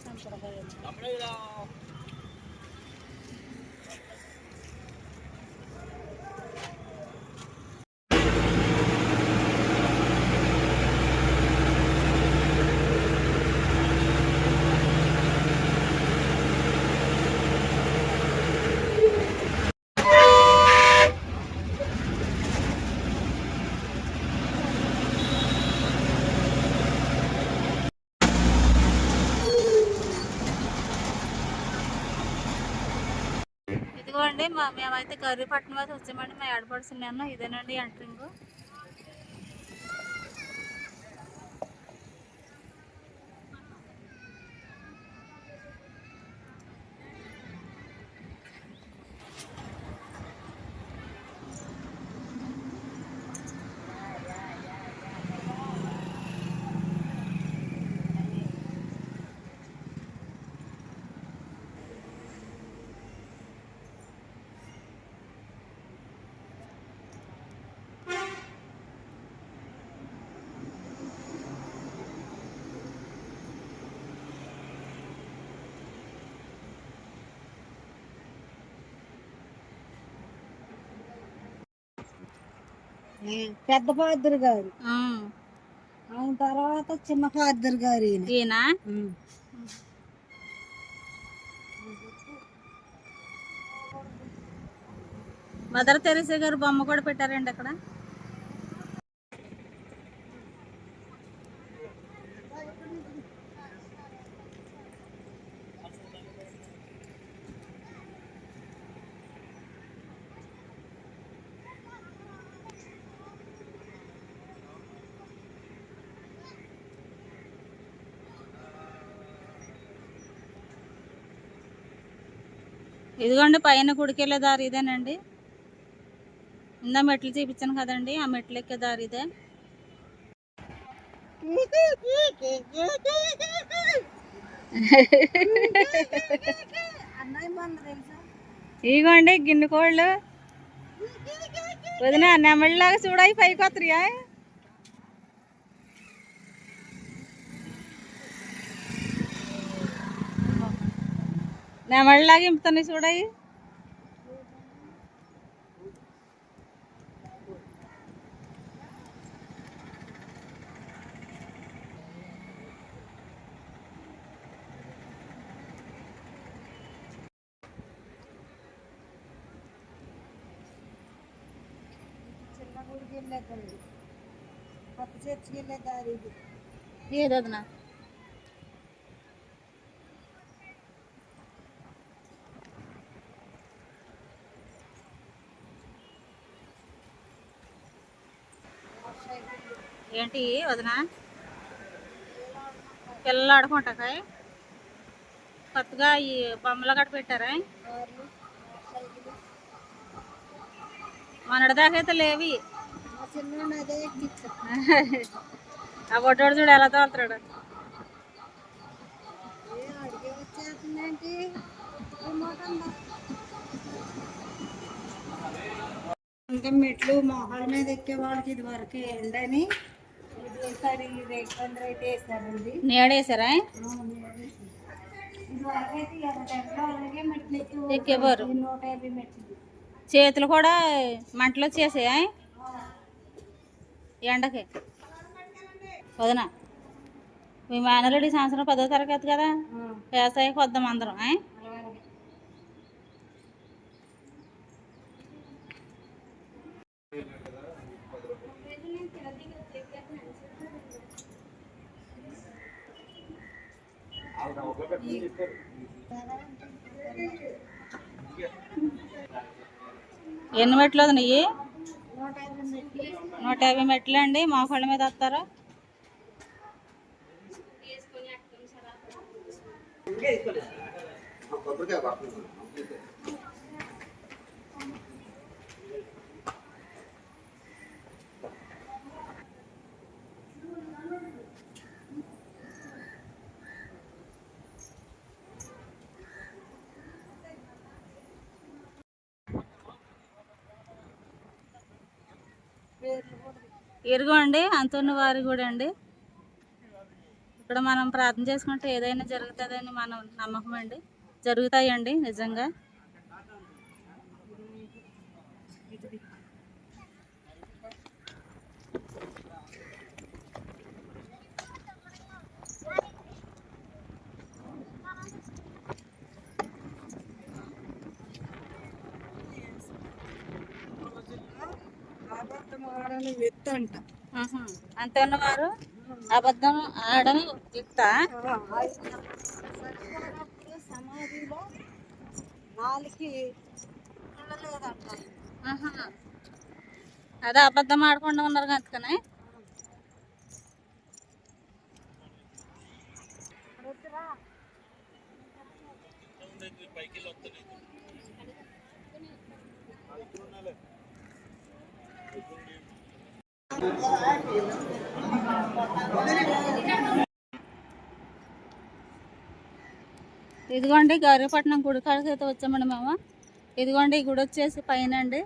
কাম করা হয়েছে అండి మా మేమైతే కర్రీపట్నం అయితే వచ్చామండి. మా ఏడపడుచున్నాను ఇదేనండి ఎంట్రింగ్ పెద్ద పాదురు గారు. ఆయన తర్వాత చిన్న పాదురు గారు ఈయన. మదర్ తెరీసా గారు బొమ్మ కూడా పెట్టారండి అక్కడ ఇదిగోండి పైన గుడికెళ్ళే దారి ఇదేనండి. ఇందా మెట్లు చూపించాను కదండి ఆ మెట్లు ఎక్కే దారి ఇదే. ఇగోండి ఇదిగోండి గిన్నె కోళ్ళు. వదిన నెమళ్ళలాగా చూడాయి పైకి వస్తాయా నెమళ్ళలాగా ఇంపుతున్నాయి చూడాయి. చిన్న గుడికి వెళ్ళే దారి. కొత్త చర్చికి వెళ్ళే దారి ఇది. ఏంటి వదినా? పిల్లలు ఆడుకుంటాక కొత్తగా ఈ బొమ్మలు గట్ట పెట్టారా? కార్లు మొన్నటిదాకైతే లేవి. ఆ బొడ్డోడు చూడు ఎలా తోలుతాడు ఇంకా మెట్లు మొహాల మీద ఎక్కే వాళ్ళకి ఇది వరకు ఎండని ఈసారి రేట్ వేసారండి నీడేసారా అయితే ఎక్కేవారు. చేతులు కూడా మంటలు వచ్చేసాయా ఎండకి. వదిన మీ మేనలుడు ఈ సంవత్సరం పదో తరగతి కదా? వ్యవసాయకి వద్దాం అందరం ఆ? అలాగే ఎన్ని మెట్లు వదినయ్యి నూట యాభై మెట్లు అండి. మోకాళ్ళ మీద వస్తారా? పేర్లు ఇరుగు ఇరుగోండి అంతున్న వారి కూడా అండి. ఇక్కడ మనం ప్రార్థన చేసుకుంటే ఏదైనా జరుగుతుందని మనం నమ్మకం అండి. జరుగుతాయండి నిజంగా అబద్ధం ఆడని విత్తు అంట. ఆహా. అంతే ఉన్నవారు అబద్ధం ఆడని చనిపోయినప్పుడు సమాధిలో. అదే అబద్ధం ఆడకుండా ఉన్నారు అందుకనే ఇదిగోండి గౌరీపట్నం గుడి కాడికి అయితే వచ్చామండి మేము. ఇదిగోండి ఈ గుడి వచ్చేసి పైన అండి.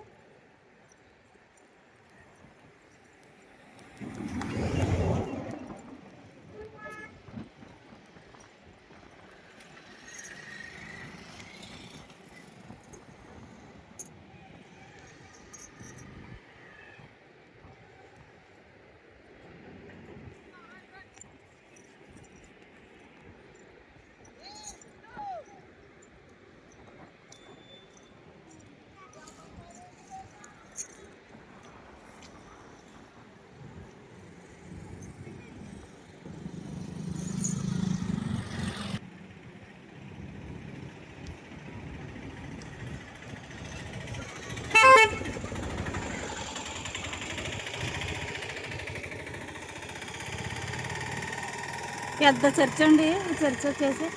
పెద్ద చర్చ్ అండి. ఈ చర్చ్ వచ్చేసి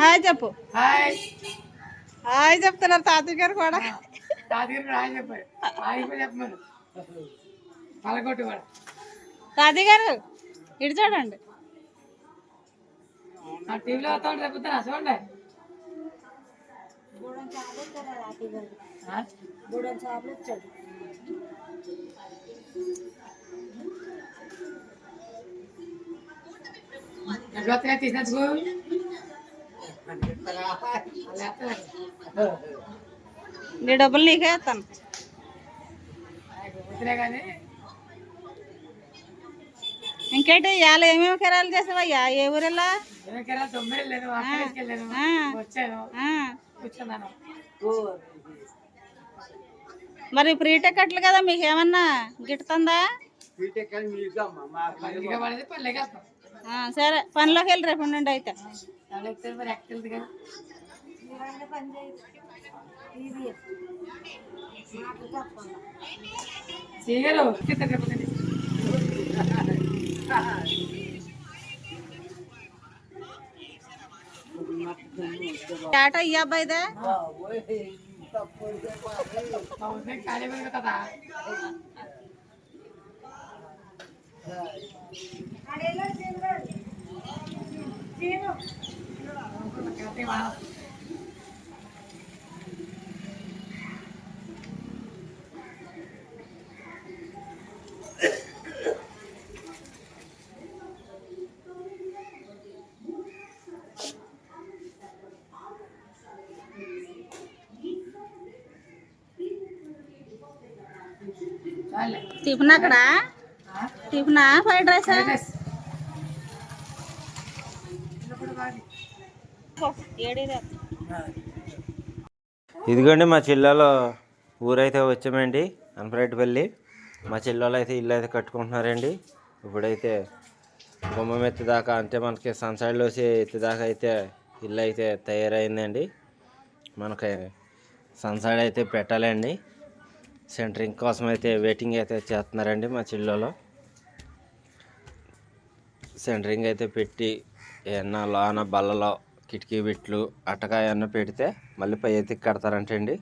హాయ్ చెప్పు. హాయ్. హాయ్ చెప్తున్నారు తాతయ్య గారు కూడా. తాతగారు హాయ్ చెప్పారు. హాయ్ చెప్పమను. పలకొట్టు కూడా. తాతయ్య గారు ఇటు చూడండి. తీసినందుకు. నీ డబ్బులు నీకే ఇస్తాను. కానీ ఇంకేంటి ఇవాళ ఏమేమి కిరాలు చేసావయ్యా? ఏ కూర్చున్నాను. మరి ఫ్రీ టికెట్లు కదా మీకు ఏమన్నా గిట్టుతుందా సరే పనిలోకి వెళ్ళి రేపు ఉండండి అయితే. చేయరు ఎక్కితే రేపు పొద్దున్నే. టాటా ఈ టిఫిన్ అక్కడ? టిఫిన్? Fried rice? ఇదిగోండి మా చెల్లెలు ఊరైతే వచ్చామండి అనపరెడ్డిపల్లి మా చెల్లెలు అయితే ఇల్లు అయితే కట్టుకుంటున్నారండి. ఇప్పుడైతే గుమ్మం ఎత్తి దాకా అంటే మనకి సన్సైడ్లో ఎత్తి దాకా అయితే ఇల్లు అయితే తయారైందండి. మనకి సన్సైడ్ అయితే పెట్టాలండి. సెంటరింగ్ కోసం అయితే వెయిటింగ్ అయితే చేస్తున్నారండి మా చెల్లెలు. సెంటరింగ్ అయితే పెట్టి ఏమన్నా లోన బల్లలో కిటికీ బిట్లు అట్టకాయ అన్న పెడితే మళ్ళీ పై ఎత్తికి కడతారంటండి.